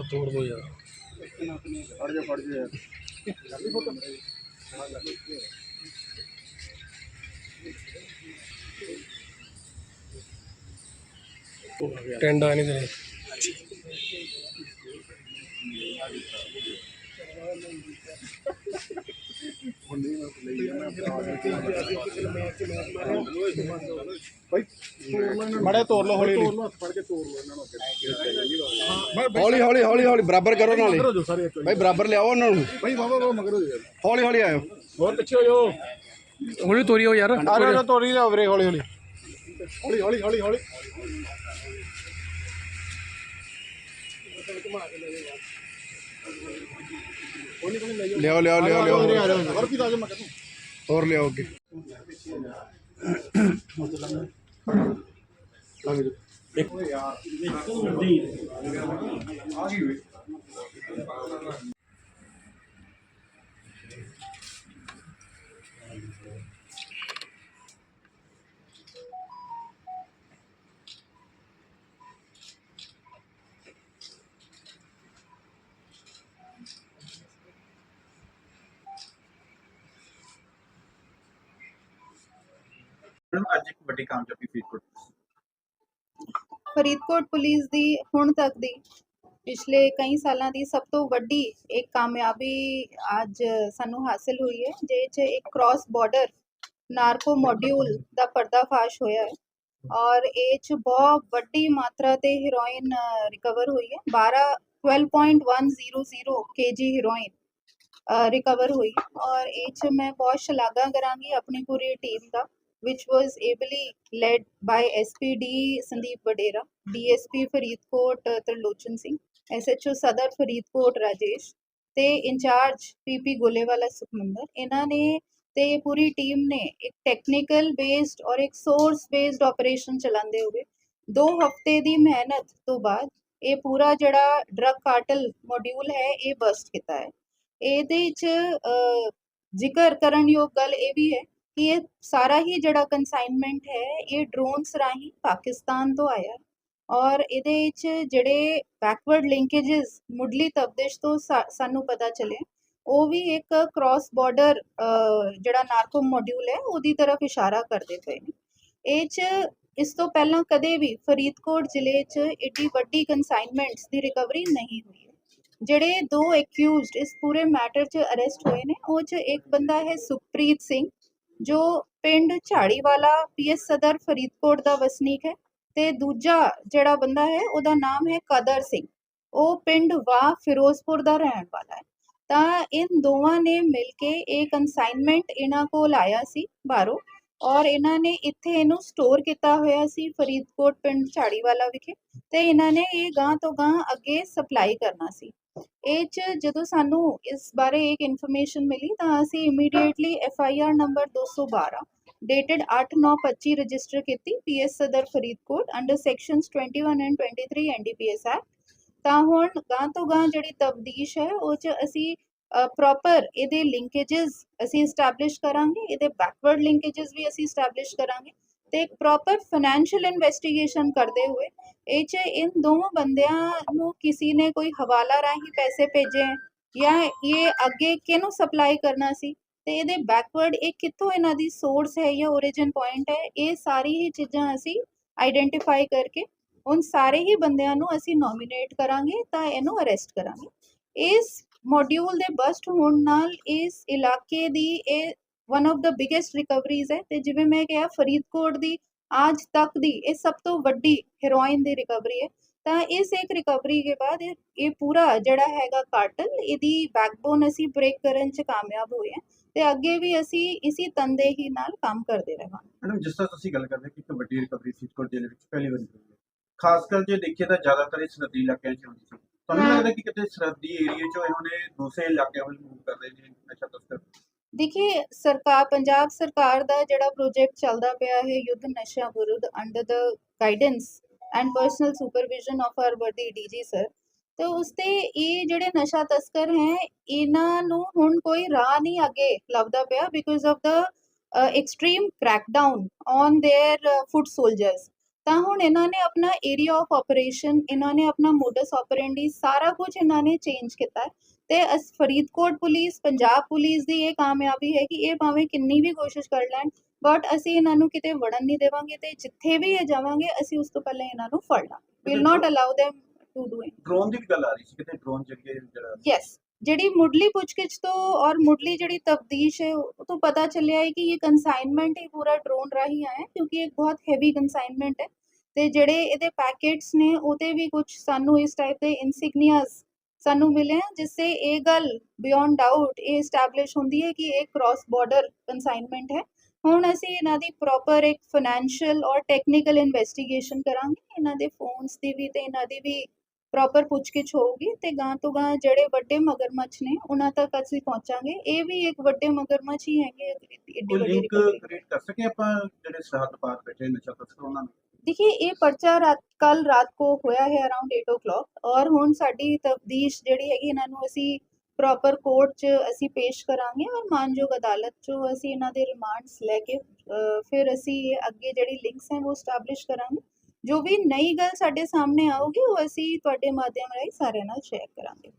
ਤੋੜ ਦੋ ਯਾਰ। ਫੜ ਜਾ ਫੜ ਜਾ ਯਾਰ ਟੈਂਡਾ ਨਹੀਂ ਤੇਰੇ। ਮੜੇ ਤੋੜ ਲਓ ਹੌਲੀ ਹੌਲੀ ਫੜ ਕੇ ਤੋੜ ਇਹਨਾਂ ਨੂੰ ਹੌਲੀ ਹੌਲੀ ਹੌਲੀ ਹੌਲੀ ਬਰਾਬਰ ਕਰੋ ਨਾਲੇ। ਭਾਈ ਬਰਾਬਰ ਲਿਆਓ ਉਹਨਾਂ ਨੂੰ। ਭਾਈ ਬਾਬਾ ਬਾਬਾ ਮਗਰੋ ਜੀ ਹੌਲੀ ਹੌਲੀ ਆਇਓ। ਹੋਰ ਪਿੱਛੇ ਹੋ ਜਾਓ। ਹੌਲੀ ਤੋਰੀ ਹੋ ਯਾਰ। ਆ ਜਾ ਤੋੜੀ ਲਿਆਓ ਵੀਰੇ ਹੌਲੀ ਹੌਲੀ ਹੌਲੀ ਹੌਲੀ ਹੌਲੀ ਹੌਲੀ। ਲਿਆਓ ਲਿਆਓ ਲਿਆਓ ਲਿਆਓ। ਆ ਜਾ ਹੋਰ ਕੀ ਰਾਜ ਮੈਂ ਕਹਿੰਦਾ ਹੋਰ ਲਿਆਓ ਅੱਗੇ। ਮੈਡਮ ਅੱਜ ਇੱਕ ਵੱਡੀ ਕਾਮਯਾਬੀ ਫਰੀਦਕੋਟ ਫਰੀਦਕੋਟ ਪੁਲਿਸ ਦੀ ਹੁਣ ਤੱਕ ਦੀ ਪਿਛਲੇ ਕਈ ਸਾਲਾਂ ਦੀ ਸਭ ਤੋਂ ਵੱਡੀ ਇੱਕ ਕਾਮਯਾਬੀ ਅੱਜ ਸਾਨੂੰ ਹਾਸਲ ਹੋਈ ਹੈ ਜਿਹ 'ਚ ਇੱਕ ਕ੍ਰਾਸ ਬਾਰਡਰ ਨਾਰਕੋ ਮੋਡਿਊਲ ਦਾ ਪਰਦਾਫਾਸ਼ ਹੋਇਆ ਹੈ ਔਰ ਇਹ 'ਚ ਬਹੁਤ ਵੱਡੀ ਮਾਤਰਾ ਤੇ ਹੈਰੋਇਨ ਰਿਕਵਰ ਹੋਈ ਹੈ। 12 12.100 ਕੇਜੀ ਹੈਰੋਇਨ ਰਿਕਵਰ ਹੋਈ ਔਰ ਇਹ 'ਚ ਮੈਂ ਬਹੁਤ ਸ਼ਲਾਘਾ ਕਰਾਂਗੀ ਆਪਣੀ ਪੂਰੀ ਟੀਮ ਦਾ। Which was ably led by SPD Sandeep Vadera, DSP Faridkot uh, Tarlochan Singh SHO Sadar Faridkot Rajesh ਤੇ ਇੰਚਾਰਜ ਪੀਪੀ ਗੋਲੇਵਾਲਾ ਸੁਖਮੰਦਰ ਇਹਨਾਂ ਨੇ ਤੇ ਪੂਰੀ ਟੀਮ ਨੇ ਇੱਕ ਟੈਕਨੀਕਲ ਬੇਸਡ ਔਰ ਇੱਕ ਸੋਰਸ ਬੇਸਡ ਆਪਰੇਸ਼ਨ ਚਲਾਉਂਦੇ ਹੋਏ ਦੋ ਹਫ਼ਤੇ ਦੀ ਮਿਹਨਤ ਤੋਂ ਬਾਅਦ ਇਹ ਪੂਰਾ ਜਿਹੜਾ ਡਰਗ ਕਾਰਟਲ ਮੋਡਿਊਲ ਹੈ ਇਹ ਬਸਟ ਕੀਤਾ ਹੈ। ਇਹਦੇ ਚ ਅ, ਜ਼ਿਕਰ ਕਰਨਯੋਗ ਗੱਲ ਇਹ ਵੀ ਹੈ ਕਿ ਇਹ ਸਾਰਾ ਹੀ ਜਿਹੜਾ ਕਨਸਾਈਨਮੈਂਟ ਹੈ, ਇਹ ਡਰੋਨਸ ਰਾਹੀਂ ਪਾਕਿਸਤਾਨ ਤੋਂ ਆਇਆ। ਔਰ ਇਹਦੇ ਵਿੱਚ ਜਿਹੜੇ ਬੈਕਵਰਡ ਲਿੰਕੇजेस ਮੁੱਢਲੀ ਤਬਦਿਸ਼ ਤੋਂ ਸਾ- ਸਾਨੂੰ ਪਤਾ ਚੱਲੇ, ਉਹ ਵੀ ਇੱਕ ਕ੍ਰਾਸ ਬਾਰਡਰ ਜਿਹੜਾ ਨਾਰਕੋ ਮੋਡਿਊਲ ਹੈ, ਉਹਦੀ ਤਰਫ ਇਸ਼ਾਰਾ ਕਰਦੇ ਪਏ ਨੇ। ਇਹ ਚ ਇਸ ਤੋਂ ਪਹਿਲਾਂ ਕਦੇ ਵੀ ਫਰੀਦਕੋਟ ਜ਼ਿਲ੍ਹੇ 'ਚ ਏਡੀ ਵੱਡੀ ਕਨਸਾਈਨਮੈਂਟਸ ਦੀ ਰਿਕਵਰੀ ਨਹੀਂ ਹੋਈ ਜਿਹੜੇ ਦੋ ਐਕਿਊਜ਼ਡ ਇਸ ਪੂਰੇ ਮੈਟਰ 'ਚ ਅਰੈਸਟ ਹੋਏ ਨੇ, ਉਹ 'ਚ ਇੱਕ ਬੰਦਾ ਹੈ ਸੁਖਪ੍ਰੀਤ ਸਿੰਘ ਜੋ ਪਿੰਡ ਝਾੜੀਵਾਲਾ ਪੀਐਸ ਸਦਰ ਫਰੀਦਕੋਟ ਦਾ ਵਸਨੀਕ ਹੈ ਤੇ ਦੂਜਾ ਜਿਹੜਾ ਬੰਦਾ ਹੈ ਉਹਦਾ ਨਾਮ ਹੈ ਕਦਰ ਸਿੰਘ। ਉਹ ਪਿੰਡ ਵਾ ਫਿਰੋਜ਼ਪੁਰ ਦਾ ਰਹਿਣ ਵਾਲਾ ਹੈ। ਤਾਂ ਇਨ ਦੋਵਾਂ ਨੇ ਮਿਲ ਕੇ ਇਹ ਕਨਸਾਈਨਮੈਂਟ ਇਹਨਾਂ ਕੋਲ ਆਇਆ ਸੀ ਬਾਹਰੋਂ ਔਰ ਇਹਨਾਂ ਨੇ ਇੱਥੇ ਇਹਨੂੰ ਸਟੋਰ ਕੀਤਾ ਹੋਇਆ ਸੀ ਫਰੀਦਕੋਟ ਪਿੰਡ ਝਾੜੀਵਾਲਾ ਵਿਖੇ ਤੇ ਇਹਨਾਂ ਨੇ ਇਹ ਗਾਂ ਤੋਂ ਗਾਂ ਅੱਗੇ ਸਪਲਾਈ ਕਰਨਾ ਸੀ। ਇਹ ਚ ਜਦੋਂ ਸਾਨੂੰ ਇਸ ਬਾਰੇ ਇੱਕ ਇਨਫੋਰਮੇਸ਼ਨ ਮਿਲੀ ਤਾਂ ਅਸੀਂ immediately F I R number 212 dated 8/9/25 register ਕੀਤੀ PS Sadar Faridkot under sections 21 and 23 NDPS act ਤਾਂ ਹੁਣ ਗਾਂ ਤੋਂ ਗਾਂ ਜਿਹੜੀ ਤਬਦੀਸ਼ ਹੈ ਉਹ ਚ ਅਸੀਂ ਪ੍ਰੋਪਰ ਇਹਦੇ ਲਿੰਕੇजेस ਅਸੀਂ ਐਸਟੈਬਲਿਸ਼ ਕਰਾਂਗੇ ਇਹਦੇ ਬੈਕਵਰਡ ਲਿੰਕੇजेस ਵੀ ਅਸੀਂ ਐਸਟੈਬਲਿਸ਼ ਕਰਾਂਗੇ ਤੇ ਇੱਕ ਪ੍ਰੋਪਰ ਫਾਈਨੈਂਸ਼ੀਅਲ ਇਨਵੈਸਟੀਗੇਸ਼ਨ ਕਰਦੇ ਹੋਏ, ਇਹ ਚ ਇਨ ਦੋਵਾਂ ਬੰਦਿਆਂ ਨੂੰ ਕਿਸੇ ਨੇ ਕੋਈ ਹਵਾਲਾ ਰਾਹੀਂ ਪੈਸੇ ਭੇਜੇ ਹੈ ਜਾਂ ਇਹ ਅੱਗੇ ਕਿਹਨੂੰ ਸਪਲਾਈ ਕਰਨਾ ਸੀ ਤੇ ਇਹਦੇ ਬੈਕਵਰਡ ਇਹ ਕਿੱਥੋਂ ਇਹਨਾਂ ਦੀ ਸੋਰਸ ਹੈ ਜਾਂ origin ਪੁਆਇੰਟ ਹੈ, ਇਹ ਸਾਰੀ ਹੀ ਚੀਜ਼ਾਂ ਅਸੀਂ ਆਈਡੈਂਟੀਫਾਈ ਕਰਕੇ ਉਨ ਸਾਰੇ ਹੀ ਬੰਦਿਆਂ ਨੂੰ ਅਸੀਂ ਨੋਮੀਨੇਟ ਕਰਾਂਗੇ ਤਾਂ ਇਹਨੂੰ ਅਰੈਸਟ ਕਰਾਂਗੇ। ਇਸ ਮੋਡਿਊਲ ਦੇ ਬਸਟ ਹੋਣ ਨਾਲ ਇਸ ਇਲਾਕੇ ਦੀ ਇਹ one of the biggest recoveries ਹੈ ਤੇ ਜਿਵੇਂ ਮੈਂ ਕਿਹਾ ਫਰੀਦਕੋਟ ਦੀ ਅੱਜ ਤੱਕ ਦੀ ਇਹ ਸਭ ਤੋਂ ਵੱਡੀ ਹੈਰੋਇਨ ਦੀ ਰਿਕਵਰੀ ਹੈ, ਤਾਂ ਇਸ ਇੱਕ ਰਿਕਵਰੀ ਦੇ ਬਾਅਦ ਇਹ ਇਹ ਪੂਰਾ ਜਿਹੜਾ ਹੈਗਾ ਕਾਰਟਲ ਇਹਦੀ ਬੈਕਬੋਨ ਅਸੀਂ ਬ੍ਰੇਕ ਕਰਨ ਚ ਕਾਮਯਾਬ ਹੋਏ ਹਾਂ ਤੇ ਅੱਗੇ ਵੀ ਅਸੀਂ ਇਸੇ ਤੰਦੇ ਹੀ ਨਾਲ ਕੰਮ ਕਰਦੇ ਰਹਾਂਗੇ। ਮੈਡਮ, ਜਿਸ ਤਰ੍ਹਾਂ ਤੁਸੀਂ ਗੱਲ ਕਰਦੇ ਹੋ ਕਿ ਇੱਕ ਵੱਡੀ ਰਿਕਵਰੀ ਫਰੀਦਕੋਟ ਜ਼ਿਲ੍ਹੇ ਵਿੱਚ ਪਹਿਲੀ ਵਾਰੀ ਹੋਈ ਹੈ, ਖਾਸ ਕਰ ਜੇ ਦੇਖੀਏ ਤਾਂ ਜ਼ਿਆਦਾਤਰ ਇਹ ਸਰਹੱਦੀ ਇਲਾਕਿਆਂ 'ਚ ਹੁੰਦੀ ਸੀ। ਤੁਹਾਨੂੰ ਨਹੀਂ ਲੱਗਦਾ ਕਿ ਕਿਤੇ ਸਰਹੱਦੀ ਏਰੀਆ 'ਚੋਂ ਇਹਨਾਂ ਨੇ ਦੂਸਰੇ ਇਲਾਕਿਆਂ ਵੱਲ ਮੂਵ ਕਰ ਰਹੇ ਨੇ ਨਸ਼ਾ ਤਸਕਰ? ਦੇਖਿਏ ਸਰਕਾਰ ਪੰਜਾਬ ਸਰਕਾਰ ਦਾ ਜਿਹੜਾ ਪ੍ਰੋਜੈਕਟ ਚੱਲਦਾ ਪਿਆ ਹੈ ਯੁੱਧ ਨਸ਼ਾ ਵਿਰੁੱਧ under the guidance and personal supervision of R ਵਰਦੀ ਡੀਜੀ ਸਰ ਤੇ ਉਸ ਤੇ ਇਹ ਜਿਹੜੇ ਨਸ਼ਾ ਤਸਕਰ ਹੈ ਇਹਨਾਂ ਨੂੰ ਹੁਣ ਕੋਈ ਰਾਹ ਨਹੀਂ ਅੱਗੇ ਲੱਭਦਾ ਪਿਆ because of the extreme crackdown on their foot soldiers ਤਾਂ ਹੁਣ ਇਹਨਾਂ ਨੇ ਆਪਣਾ ਏਰੀਆ ਆਫ ਆਪਰੇਸ਼ਨ ਇਹਨਾਂ ਨੇ ਆਪਣਾ ਮੋਡਸ ਆਪਰੈਂਡੀ ਸਾਰਾ ਕੁਝ ਇਹਨਾਂ ਨੇ ਚੇਂਜ ਕੀਤਾ ਹੈ ਤੇ ਅਸ ਫਰੀਦਕੋਟ ਪੁਲਿਸ ਪੰਜਾਬ ਪੁਲਿਸ ਦੀ ਇਹ ਕਾਮਯਾਬੀ ਹੈ ਕਿ ਇਹ ਭਾਵੇਂ ਕਿੰਨੀ ਵੀ ਕੋਸ਼ਿਸ਼ ਕਰ ਲੈਣ ਬਟ ਅਸੀਂ ਇਹਨਾਂ ਨੂੰ ਕਿਤੇ ਵੜਨ ਨਹੀਂ ਦੇਵਾਂਗੇ ਤੇ ਜਿੱਥੇ ਵੀ ਇਹ ਜਾਵਾਂਗੇ ਅਸੀਂ ਉਸ ਤੋਂ ਪਹਿਲਾਂ ਇਹਨਾਂ ਨੂੰ ਫੜ ਲਾਂਗੇ। Will not allow them to do it drone ਦੀ ਵੀ ਗੱਲ ਆ ਰਹੀ ਸੀ ਕਿਤੇ ਡਰੋਨ ਜਰੀਏ ਜਿਹੜਾ ਯੈਸ ਜਿਹੜੀ ਮੁੱਢਲੀ ਪੁੱਛਗਿੱਛ ਤੋਂ ਔਰ ਮੁੱਢਲੀ ਜਿਹੜੀ ਤਫਤੀਸ਼ ਹੈ ਉਹ ਤੋਂ ਪਤਾ ਚੱਲਿਆ ਹੈ ਕਿ ਇਹ ਕੰਸਾਈਨਮੈਂਟ ਹੀ ਪੂਰਾ ਡਰੋਨ ਰਾਹੀਂ ਆਇਆ ਹੈ ਕਿਉਂਕਿ ਇੱਕ ਬਹੁਤ ਹੈਵੀ ਕੰਸਾਈਨਮੈਂਟ ਹੈ। ਤੇ ਜਿਹੜੇ ਇਹਦੇ ਪੈਕੇਟਸ ਨੇ ਉਹਤੇ ਵੀ ਕੁਝ ਸਾਨੂੰ ਇਸ ਟਾਈਪ ਦੇ ਇਨਸਿਗਨੀਆਸ ਸਾਨੂੰ ਮਿਲੇ ਹਨ ਜਿਸ ਸੇ ਇਹ ਗੱਲ ਬਿਯੋਂਡ ਡਾਊਟ ਇਹ ਐਸਟੈਬਲਿਸ਼ ਹੁੰਦੀ ਹੈ ਕਿ ਇਹ ਕ੍ਰਾਸ ਬਾਰਡਰ ਕੰਸਾਈਨਮੈਂਟ ਹੈ। ਹੁਣ ਅਸੀਂ ਇਹਨਾਂ ਦੀ ਪ੍ਰੋਪਰ ਇੱਕ ਫਾਈਨੈਂਸ਼ੀਅਲ ਔਰ ਟੈਕਨੀਕਲ ਇਨਵੈਸਟੀਗੇਸ਼ਨ ਕਰਾਂਗੇ। ਇਹਨਾਂ ਦੇ ਫੋਨਸ ਦੀ ਵੀ ਤੇ ਇਹਨਾਂ ਦੀ ਵੀ ਪ੍ਰੋਪਰ ਪੁੱਛਗਿੱਛ ਹੋਊਗੀ ਤੇ ਗਾਂ ਤੋਂ ਗਾਂ ਜਿਹੜੇ ਵੱਡੇ ਮਗਰਮੱਛ ਨੇ ਉਹਨਾਂ ਤੱਕ ਅਸੀਂ ਪਹੁੰਚਾਂਗੇ। ਇਹ ਵੀ ਇੱਕ ਵੱਡੇ ਮਗਰਮੱਛ ਹੀ ਹੈਗੇ ਕੋਈ ਵੱਡੀ ਲਿੰਕ। ਕ੍ਰੀਏਟ ਕਰ ਸਕੇ ਆਪਾਂ ਜਿਹੜੇ ਸਰਹੱਦ ਪਾਰ ਬੈਠੇ ਨਸ਼ਾ ਤਸਕਰ ਉਹਨਾਂ ਨੂੰ? ਦੇਖिए ਇਹ ਪਰਚਾ ਰਾਤ ਕੱਲ ਰਾਤ ਕੋ ਹੋਇਆ ਹੈ ਅਰਾਊਂਡ 8 o'clock ਔਰ ਹੁਣ ਸਾਡੀ ਤਬਦੀਸ਼ ਜਿਹੜੀ ਹੈਗੀ ਇਹਨਾਂ ਨੂੰ ਅਸੀਂ ਪ੍ਰੋਪਰ ਕੋਰਟ 'ਚ ਅਸੀਂ ਪੇਸ਼ ਕਰਾਂਗੇ ਔਰ ਮਾਨਯੋਗ ਅਦਾਲਤ 'ਚੋਂ ਅਸੀਂ ਇਹਨਾਂ ਦੇ ਰਿਮਾਂਡਸ ਲੈ ਕੇ ਫਿਰ ਅਸੀਂ ਅੱਗੇ ਜਿਹੜੀ ਲਿੰਕਸ ਹੈ ਉਹ ਸਟੈਬਲਿਸ਼ ਕਰਾਂਗੇ ਜੋ ਵੀ ਨਈ ਗੱਲ ਸਾਡੇ ਸਾਹਮਣੇ ਆਊਗੀ ਉਹ ਅਸੀਂ ਤੁਹਾਡੇ ਮਾਧਿਅਮ ਰਾਹੀਂ ਸਾਰਿਆਂ ਨਾਲ ਸ਼ੇਅਰ ਕਰਾਂਗੇ